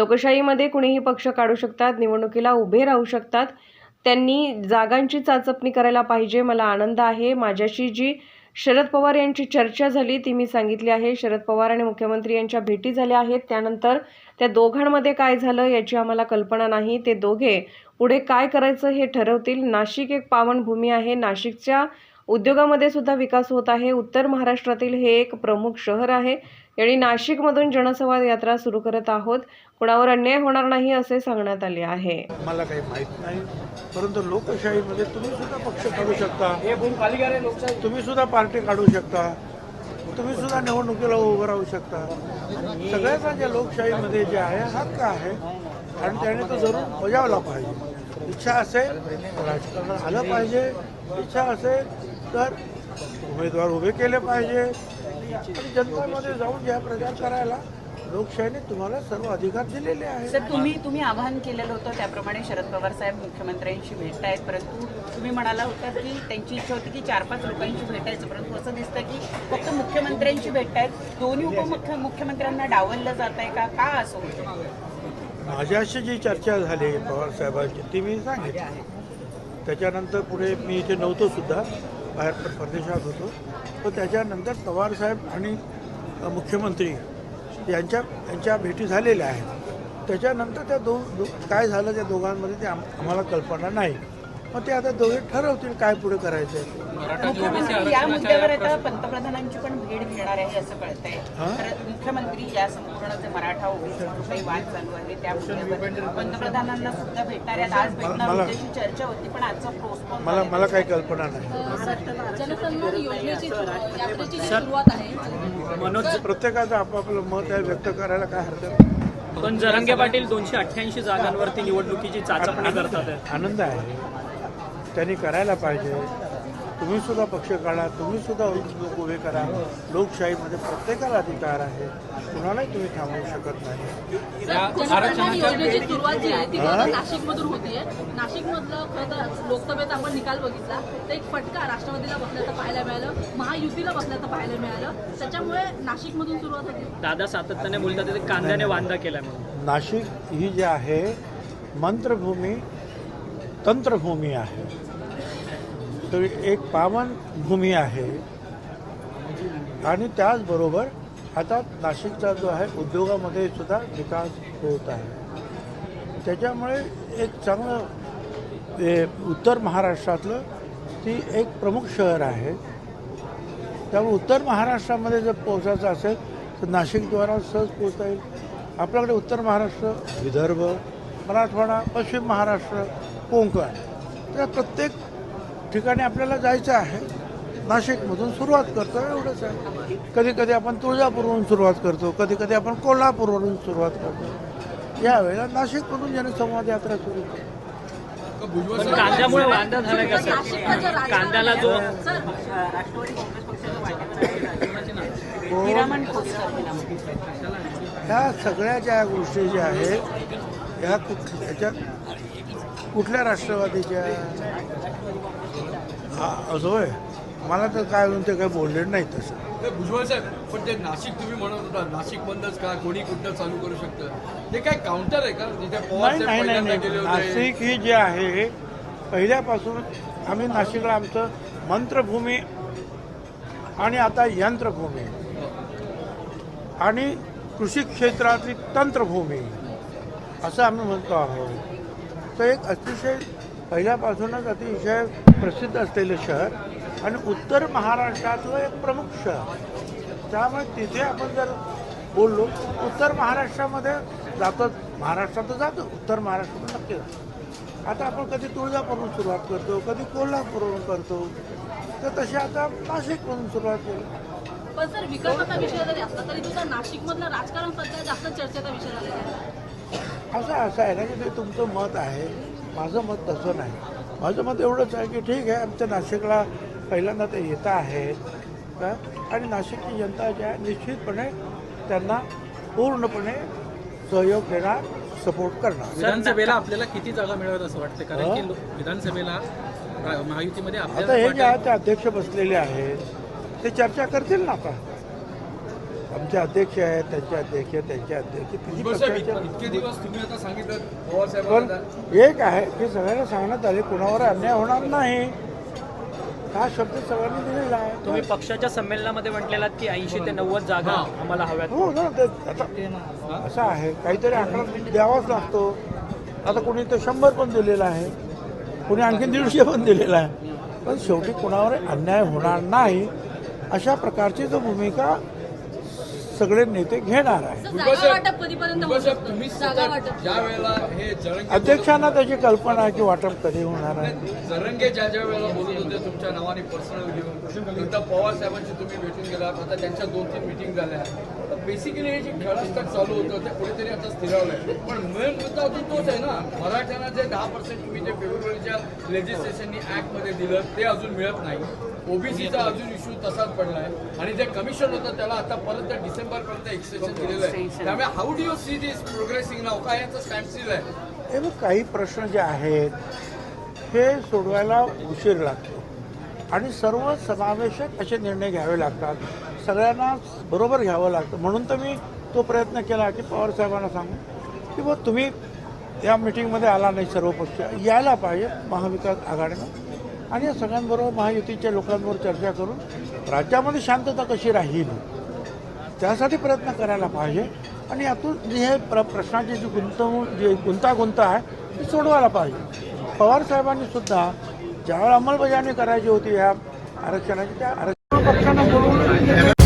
लोकशाहीमध्ये कुणीही पक्ष काढू शकतात निवडणुकीला उभे राहू शकतात. त्यांनी जागांची चाचपणी करायला पाहिजे मला आनंद आहे. माझ्याशी जी शरद पवार यांची चर्चा झाली ती मी सांगितली आहे. शरद पवार आणि मुख्यमंत्री यांच्या भेटी झाल्या आहेत. त्यानंतर त्या दोघांमध्ये काय झालं याची आम्हाला कल्पना नाही. ते दोघे पुढे काय करायचं हे ठरवतील. नाशिक एक पावनभूमी आहे. नाशिकच्या उद्योगामध्ये सुद्धा विकास होत आहे. उत्तर महाराष्ट्रातील हे एक प्रमुख शहर आहे. यांनी नाशिकमधून जनसंवाद यात्रा सुरू करत आहोत. कुणावर अन्याय होणार नाही असे सांगण्यात आले आहे. मला काही माहीत नाही. परंतु लोकशाहीमध्ये तुम्ही सुद्धा पक्ष काढू शकता. तुम्ही सुद्धा पार्टी काढू शकता. तुम्ही सुद्धा निवडणुकीला उभं राहू शकता. सगळ्याचा ज्या लोकशाहीमध्ये जे आहे हक्क आहे आणि त्याने तो जरूर बजावला पाहिजे. इच्छा असेल राजकारण राजकारणात आलं पाहिजे. इच्छा असेल तर उमेदवार उभे केले पाहिजे. आणि जनतेमध्ये जाऊन ज्या प्रचार करायला लोकशाहीने तुम्हाला सर्व अधिकार दिलेले आहेत. सर तुम्ही तुम्ही आवाहन केलेलं होतं त्याप्रमाणे शरद पवार साहेब मुख्यमंत्र्यांशी भेटतायत परंतु तुम्ही म्हणाला होता की त्यांची इच्छा होती की चार पाच लोकांशी भेटायचं परंतु असं दिसतं की फक्त मुख्यमंत्र्यांशी भेटतायत. दोन्ही उपमुख्य मुख्यमंत्र्यांना डावललं जात आहे का? का असं होतं? माझ्याशी जी चर्चा झाली पवार साहेबांची ती मी सांगितली. त्याच्यानंतर पुढे मी इथे नव्हतो सुद्धा. बाहेर परदेशात होतो. पण त्याच्यानंतर पवार साहेब आणि मुख्यमंत्री यांच्या यांच्या भेटी झालेल्या आहेत. त्याच्यानंतर त्या दो दो काय झालं त्या दोघांमध्ये ते आम आम्हाला कल्पना नाही. मग ते आता दोघे ठरवतील काय पुढे करायचं आहे मुख्यमंत्री या मुद्द्यावर आता पंतप्रधानांची पण भेट घेणार आहे असं कळतंय. हा? तर मुख्यमंत्री या संपूर्ण जे मराठा ओबीसी जो काही वाद चालू आहे त्या मुद्द्यावर पंतप्रधानांना सुद्धा भेटणार आहेत. आज भेटणार मला- चर्चा होती पण आजचा पोस्टपोन मला मला काही कल्पना नाही. जनसन्मान योजनेची यात्रेची जी सुरुवात आहे. मनोज प्रत्येकाचं आपापलं मत आहे व्यक्त करायला काय हरकत नाही. पण जरांगे पाटील दोनशे अठ्ठ्याऐंशी जागांवरती निवडणुकीची चाचपणी करतात. आनंद आहे. त्यांनी करायला पाहिजे. तुम्ही सुद्धा पक्ष काढा तुम्ही सुद्धा लोक उभे करा. लोकशाहीमध्ये प्रत्येकाला अधिकार आहे. कुणालाही तुम्ही थांबवू शकत नाही. योजनेची सुरुवात जी आहे ती नाशिकमधून होतीये. नाशिकमधलं खरं तर लोकसभेचा आपण निकाल बघितला. तर एक फटका राष्ट्रवादीला बसल्याचं पाहायला मिळालं महायुतीला बसल्याचं पाहायला मिळालं. त्याच्यामुळे नाशिकमधून सुरुवात होती. दादा सातत्याने बोलतात ते कांद्याने वांदा केलाय म्हणून. नाशिक ही जी आहे मंत्रभूमी तंत्रभूमी आहे. तर एक पावन भूमी आहे. आणि त्याचबरोबर आता नाशिकचा जो आहे उद्योगामध्ये सुद्धा विकास होत आहे. त्याच्यामुळे एक चांगलं हे उत्तर महाराष्ट्रातलं ती एक प्रमुख शहर आहे. त्यामुळे उत्तर महाराष्ट्रामध्ये जर पोचायचं असेल तर नाशिकद्वारा सहज पोचता येईल. आपल्याकडे उत्तर महाराष्ट्र विदर्भ मराठवाडा पश्चिम महाराष्ट्र कोकण. तर प्रत्येक ठिकाणी आपल्याला जायचं आहे. नाशिकमधून सुरुवात करतो एवढंच आहे. कधी कधी आपण तुळजापूरवरून सुरुवात करतो कधी कधी आपण कोल्हापूरवरून सुरुवात करतो. यावेळेला नाशिकमधून जनसंवाद यात्रा सुरू करतो कांद्यामुळे वांदा का सर? कांद्याला जो खोसकर हे. ह्या सगळ्या ज्या गोष्टी ज्या आहेत ह्या कुठ ह्याच्या कुठल्या राष्ट्रवादीच्या? हा असं होय. मला तर काय म्हणून ते काही बोलले नाही तसं. ते भुजबळ साहेब पण ते नाशिक तुम्ही म्हणत होता नाशिक बंदच का? कोणी कुठं चालू करू शकतं? ते काय काउंटर आहे का? जिथे पवार नाही साहेब नाही नाही पहिल्यांदा नाही. गेले होते. नाशिक ही जी आहे पहिल्यापासून आम्ही नाशिकला आमचं मंत्रभूमी आणि आता यंत्रभूमी. आणि कृषी क्षेत्रातली तंत्रभूमी. असं आम्ही म्हणतो आहोत. तर एक अतिशय पहिल्यापासूनच अतिशय प्रसिद्ध असलेलं शहर आणि उत्तर महाराष्ट्रातलं एक प्रमुख शहर. त्यामुळे तिथे आपण जर बोललो उत्तर महाराष्ट्रामध्ये जातो महाराष्ट्रात जातो उत्तर महाराष्ट्रात नक्की जातो. आता आपण कधी तुळजापूरहून सुरुवात करतो कधी कोल्हापूरवरून करतो तर तशी आता नाशिकमधून सुरुवात केली. पण सर विकासाचा विषय जरी असला तरी नाशिकमधलं राजकारण सध्या जास्त चर्चेचा विषय झालेला आहे. असं असं आहे ना की ते तुमचं मत आहे. माझं मत तसं नाही. माझं मत एवढंच आहे की ठीक आहे आमच्या नाशिकला पहिल्यांदा ते येत आहेत. का आणि नाशिकची जनता जी आहे निश्चितपणे त्यांना पूर्णपणे सहयोग देणार सपोर्ट करणार. विधानसभेला आपल्याला किती जागा मिळवत असं वाटतं? कारण की लो- विधानसभेला महायुतीमध्ये आता हे जे आहेत ते अध्यक्ष बसलेले आहेत ते चर्चा करतील ना आता. आमचे अध्यक्ष आहेत त्यांचे अध्यक्ष त्यांचे अध्यक्ष पण साहेबांना एक आहे की सगळ्यांना सांगण्यात आले कुणावर अन्याय होणार नाही. हा शब्द सगळ्यांनी दिलेला आहे. तुम्ही पक्षाच्या संमेलनामध्ये म्हटलेलात की ऐंशी ते नव्वद जागा आम्हाला हव्यात. हो ना ते आता असं आहे काहीतरी आकडा द्यावाच लागतो. आता कोणी तर शंभर पण दिलेला आहे कोणी आणखी दीडशे पण दिलेला आहे. पण शेवटी कोणावर अन्याय होणार नाही अशा प्रकारची जो भूमिका सगळे नेते घेणार आहे हे अध्यक्षांना त्याची कल्पना आहे की वाटप कधी होणार आहे. जरंगे ज्या ज्या वेळेला बोलत होते तुमच्या नावाने पर्सनल घेऊन एकदा पवार साहेबांशी तुम्ही भेटून गेलात आता त्यांच्या दोन तीन मिटिंग झाल्या. बेसिकली हे जे खेळास्तात चालू होतं ते कुठेतरी आता स्थिरावलंय. पण मेन मुद्दा अजून तोच आहे ना. मराठ्यांना जे दहा पर्सेंट तुम्ही जे फेब्रुवारीच्या लेजिस्लेशननी ऍक्टमध्ये दिलं ते अजून मिळत नाही. ओबीसीचा अजून इश्यू तसाच पडलाय. आणि जे कमिशन होतं त्याला आता परत डिसेंबर पर्यंत एक्सटेन्शन दिलेलं आहे. त्यामुळे how do you see this progressing नाव काय याचं स्टँडस्टिल आहे? हे बघ काही प्रश्न जे आहेत हे सोडवायला उशीर लागतो. आणि सर्व समावेशक असे निर्णय घ्यावे लागतात. सगळ्यांना बरोबर घ्यावं लागतं. म्हणून तर मी तो प्रयत्न केला की पवार साहेबांना सांगू की बघ तुम्ही या मिटिंगमध्ये आला नाही सर्व पक्ष यायला पाहिजे महाविकास आघाडीनं. आणि या सगळ्यांबरोबर महायुतीच्या लोकांबरोबर चर्चा करून राज्यामध्ये शांतता कशी राहील त्यासाठी प्रयत्न करायला पाहिजे. आणि यातून जी हे प्र प्रश्नाची जी गुंतवणूक जी गुंतागुंत आहे ती सोडवायला पाहिजे. पवार साहेबांनी सुद्धा ज्यावेळेला अंमलबजावणी करायची होती ह्या आरक्षणाची त्या आरक्षण पक्षांना बोलवून